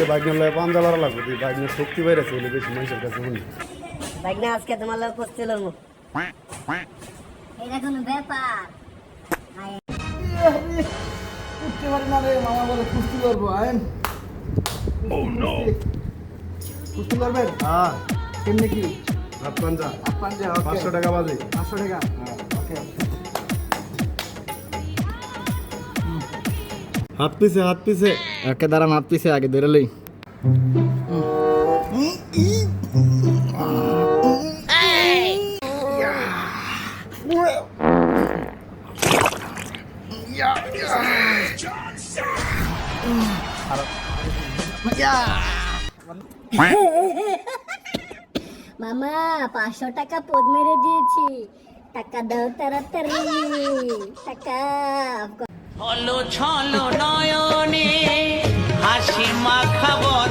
আজকে বাইক নিয়ে লয়ে পাঞ্জা লড়া লাগবে তুই বাইক নিয়ে শক্তি বেড়েছে বলে বেশি মানুষের কাছে শুনি। বাইক না আজকে তোমার লোক করতে লড়বো। এটা কোনো ব্যাপার। উঠতে পারি না রে মামা বলে কুস্তি করব আইন কুস্তি করবেন হ্যাঁ। কেমনি কি? হাত পাঞ্জা। আট পাঁচে পাঁচশো টাকা বাজে। পাঁচশো টাকা। ওকে হাত পিছে হাত পিছে একে দাঁড়ান হাত পিছে আগে বেরোলেই মামা পাঁচশো টাকা পদ মেরে দিয়েছি। টাকা দাও তাড়াতাড়ি। টাকা ছলো ছলো নয়নে Come on.